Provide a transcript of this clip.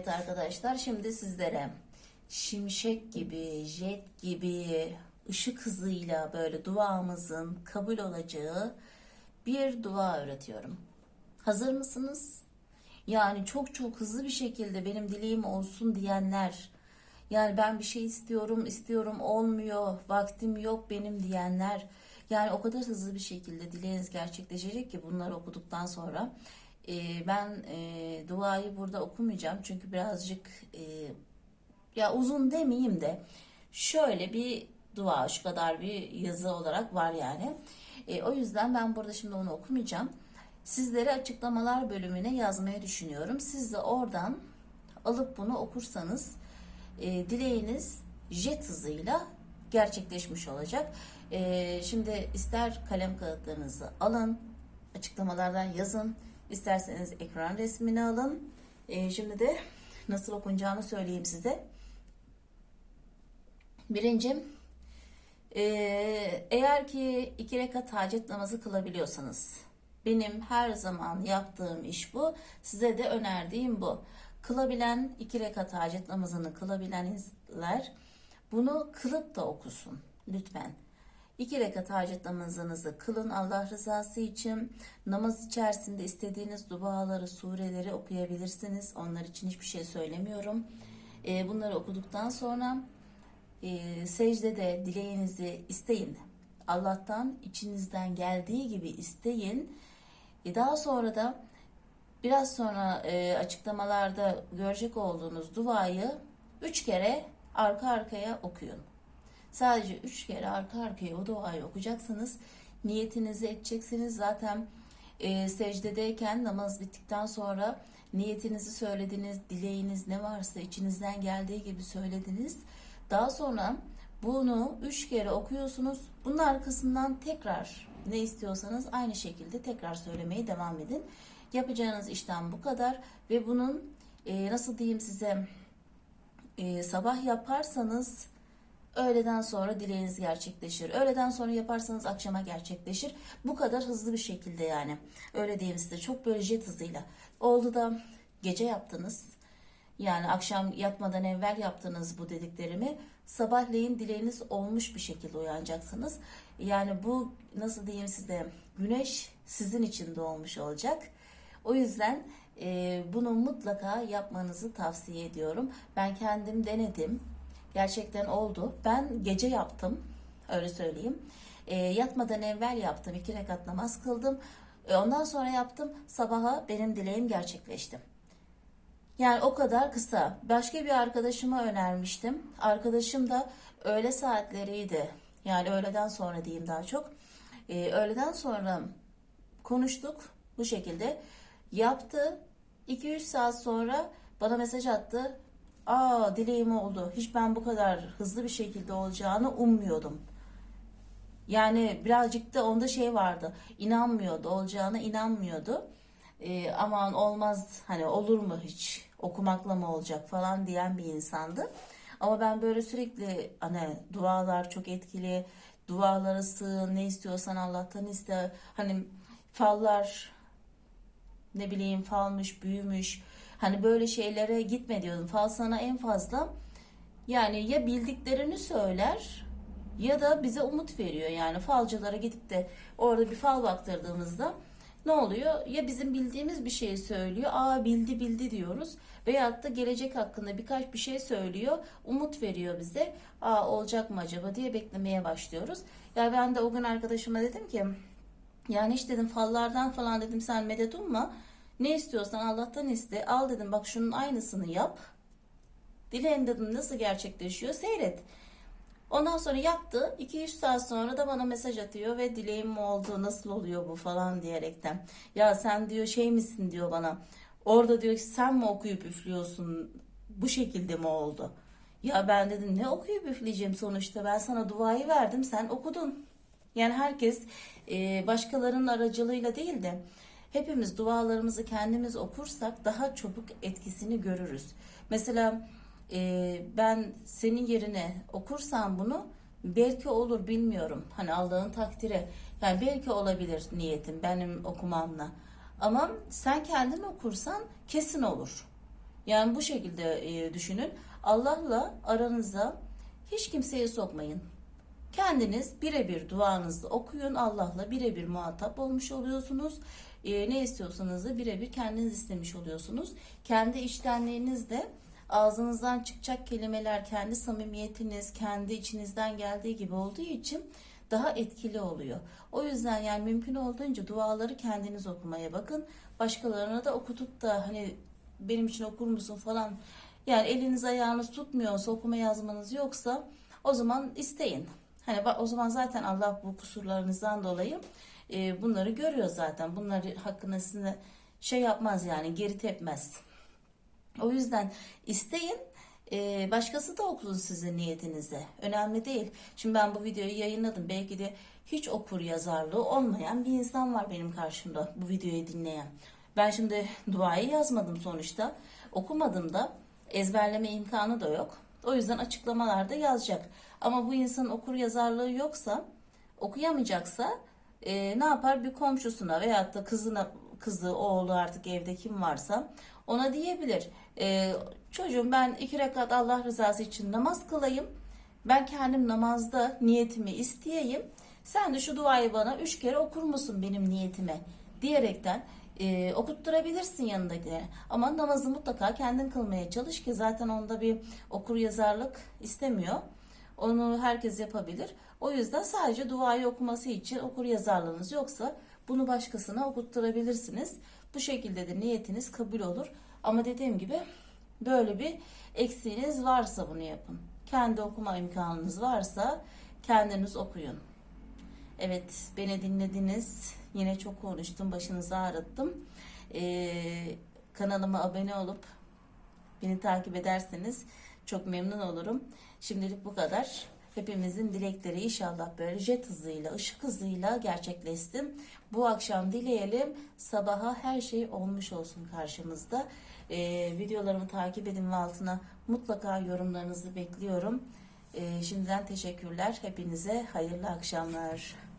Evet arkadaşlar şimdi sizlere şimşek gibi, jet gibi, ışık hızıyla böyle duamızın kabul olacağı bir dua öğretiyorum. Hazır mısınız? Yani çok çok hızlı bir şekilde benim dileğim olsun diyenler, yani ben bir şey istiyorum, istiyorum olmuyor, vaktim yok benim diyenler, yani o kadar hızlı bir şekilde dileğiniz gerçekleşecek ki bunları okuduktan sonra e, ben e, duayı burada okumayacağım çünkü birazcık e, ya uzun demeyeyim de şöyle bir dua şu kadar bir yazı olarak var yani. E, o yüzden ben burada şimdi onu okumayacağım. Sizlere açıklamalar bölümüne yazmayı düşünüyorum. Siz de oradan alıp bunu okursanız e, dileğiniz jet hızıyla gerçekleşmiş olacak. E, şimdi ister kalem kağıtlarınızı alın, açıklamalardan yazın, isterseniz ekran resmini alın. E, şimdi de nasıl okunacağını söyleyeyim size. Birinci, e, eğer ki iki rekat hacet namazı kılabiliyorsanız, benim her zaman yaptığım iş bu, size de önerdiğim bu. Kılabilen iki rekat hacet namazını kılabilenler bunu kılıp da okusun lütfen. İki rekat hacet namazınızı kılın Allah rızası için. Namaz içerisinde istediğiniz duaları, sureleri okuyabilirsiniz. Onlar için hiçbir şey söylemiyorum. E, bunları okuduktan sonra e, secdede dileğinizi isteyin. Allah'tan içinizden geldiği gibi isteyin. E, daha sonra da biraz sonra e, açıklamalarda görecek olduğunuz duayı üç kere arka arkaya okuyun. Sadece üç kere arka arkaya o duayı okuyacaksınız. Niyetinizi edeceksiniz. Zaten e, secdedeyken namaz bittikten sonra niyetinizi söylediniz, dileğiniz ne varsa içinizden geldiği gibi söylediniz. Daha sonra bunu üç kere okuyorsunuz. Bunun arkasından tekrar ne istiyorsanız aynı şekilde tekrar söylemeye devam edin. Yapacağınız işlem bu kadar ve bunun e, nasıl diyeyim size e, sabah yaparsanız öğleden sonra dileğiniz gerçekleşir. Öğleden sonra yaparsanız akşama gerçekleşir. Bu kadar hızlı bir şekilde yani. Öyle diyeyim size çok böyle jet hızıyla. Oldu da gece yaptınız. Yani akşam yatmadan evvel yaptığınız bu dediklerimi sabahleyin dileğiniz olmuş bir şekilde uyanacaksınız. Yani bu nasıl diyeyim size güneş sizin için doğmuş olacak. O yüzden e, bunu mutlaka yapmanızı tavsiye ediyorum. Ben kendim denedim. Gerçekten oldu. Ben gece yaptım. Öyle söyleyeyim. E, yatmadan evvel yaptım. iki rekat namaz kıldım. E, ondan sonra yaptım. Sabaha benim dileğim gerçekleşti. Yani o kadar kısa. Başka bir arkadaşıma önermiştim. Arkadaşım da öğle saatleriydi. Yani öğleden sonra diyeyim daha çok. Ee, öğleden sonra konuştuk bu şekilde. Yaptı. 2-3 saat sonra bana mesaj attı. Aa dileğim oldu. Hiç ben bu kadar hızlı bir şekilde olacağını ummuyordum. Yani birazcık da onda şey vardı. İnanmıyordu. Olacağına inanmıyordu. Ee, aman olmaz hani olur mu hiç okumakla mı olacak falan diyen bir insandı. Ama ben böyle sürekli hani dualar çok etkili, dualara sığın, ne istiyorsan Allah'tan iste. Hani fallar ne bileyim falmış, büyümüş. Hani böyle şeylere gitme diyordum. Fal sana en fazla yani ya bildiklerini söyler ya da bize umut veriyor. Yani falcılara gidip de orada bir fal baktırdığımızda ne oluyor? Ya bizim bildiğimiz bir şeyi söylüyor. Aa bildi bildi diyoruz. Veyahut da gelecek hakkında birkaç bir şey söylüyor. Umut veriyor bize. Aa olacak mı acaba diye beklemeye başlıyoruz. Ya ben de o gün arkadaşıma dedim ki yani hiç dedim fallardan falan dedim sen medet umma. Ne istiyorsan Allah'tan iste. Al dedim bak şunun aynısını yap. Dileğin dedim nasıl gerçekleşiyor seyret. Ondan sonra yaptı. 2-3 saat sonra da bana mesaj atıyor ve dileğim oldu nasıl oluyor bu falan diyerekten. Ya sen diyor şey misin diyor bana. Orada diyor ki sen mi okuyup üflüyorsun bu şekilde mi oldu? Ya ben dedim ne okuyup üfleyeceğim sonuçta ben sana duayı verdim sen okudun. Yani herkes başkalarının aracılığıyla değil de hepimiz dualarımızı kendimiz okursak daha çabuk etkisini görürüz. Mesela e, ben senin yerine okursam bunu belki olur bilmiyorum. Hani Allah'ın takdiri. Yani belki olabilir niyetim benim okumamla. Ama sen kendin okursan kesin olur. Yani bu şekilde e, düşünün. Allah'la aranıza hiç kimseyi sokmayın. Kendiniz birebir duanızı okuyun. Allah'la birebir muhatap olmuş oluyorsunuz. E, ne istiyorsanız da birebir kendiniz istemiş oluyorsunuz. Kendi içtenliğinizde ağzınızdan çıkacak kelimeler kendi samimiyetiniz, kendi içinizden geldiği gibi olduğu için daha etkili oluyor. O yüzden yani mümkün olduğunca duaları kendiniz okumaya bakın. Başkalarına da okutup da hani benim için okur musun falan yani eliniz ayağınız tutmuyorsa okuma yazmanız yoksa o zaman isteyin. Hani o zaman zaten Allah bu kusurlarınızdan dolayı e, bunları görüyor zaten. Bunları hakkında size şey yapmaz yani geri tepmez. O yüzden isteyin. e, başkası da okusun sizin niyetinize. Önemli değil. Şimdi ben bu videoyu yayınladım. Belki de hiç okur yazarlığı olmayan bir insan var benim karşımda bu videoyu dinleyen. Ben şimdi duayı yazmadım sonuçta. Okumadım da ezberleme imkanı da yok. O yüzden açıklamalarda yazacak. Ama bu insanın okur yazarlığı yoksa okuyamayacaksa e, ne yapar bir komşusuna veyahut da kızına kızı oğlu artık evde kim varsa ona diyebilir. E, çocuğum ben iki rekat Allah rızası için namaz kılayım. Ben kendim namazda niyetimi isteyeyim. Sen de şu duayı bana üç kere okur musun benim niyetime diyerekten e, okutturabilirsin yanındakilere. Ama namazı mutlaka kendin kılmaya çalış ki zaten onda bir okur yazarlık istemiyor. Onu herkes yapabilir. O yüzden sadece duayı okuması için okur yazarlığınız yoksa bunu başkasına okutturabilirsiniz. Bu şekilde de niyetiniz kabul olur. Ama dediğim gibi böyle bir eksiğiniz varsa bunu yapın. Kendi okuma imkanınız varsa kendiniz okuyun. Evet, beni dinlediniz. Yine çok konuştum, başınızı ağrıttım. Ee, kanalıma abone olup beni takip ederseniz çok memnun olurum. Şimdilik bu kadar. Hepimizin dilekleri inşallah böyle jet hızıyla, ışık hızıyla gerçekleşsin. Bu akşam dileyelim sabaha her şey olmuş olsun karşımızda. Ee, videolarımı takip edin ve altına mutlaka yorumlarınızı bekliyorum. Ee, şimdiden teşekkürler. Hepinize hayırlı akşamlar.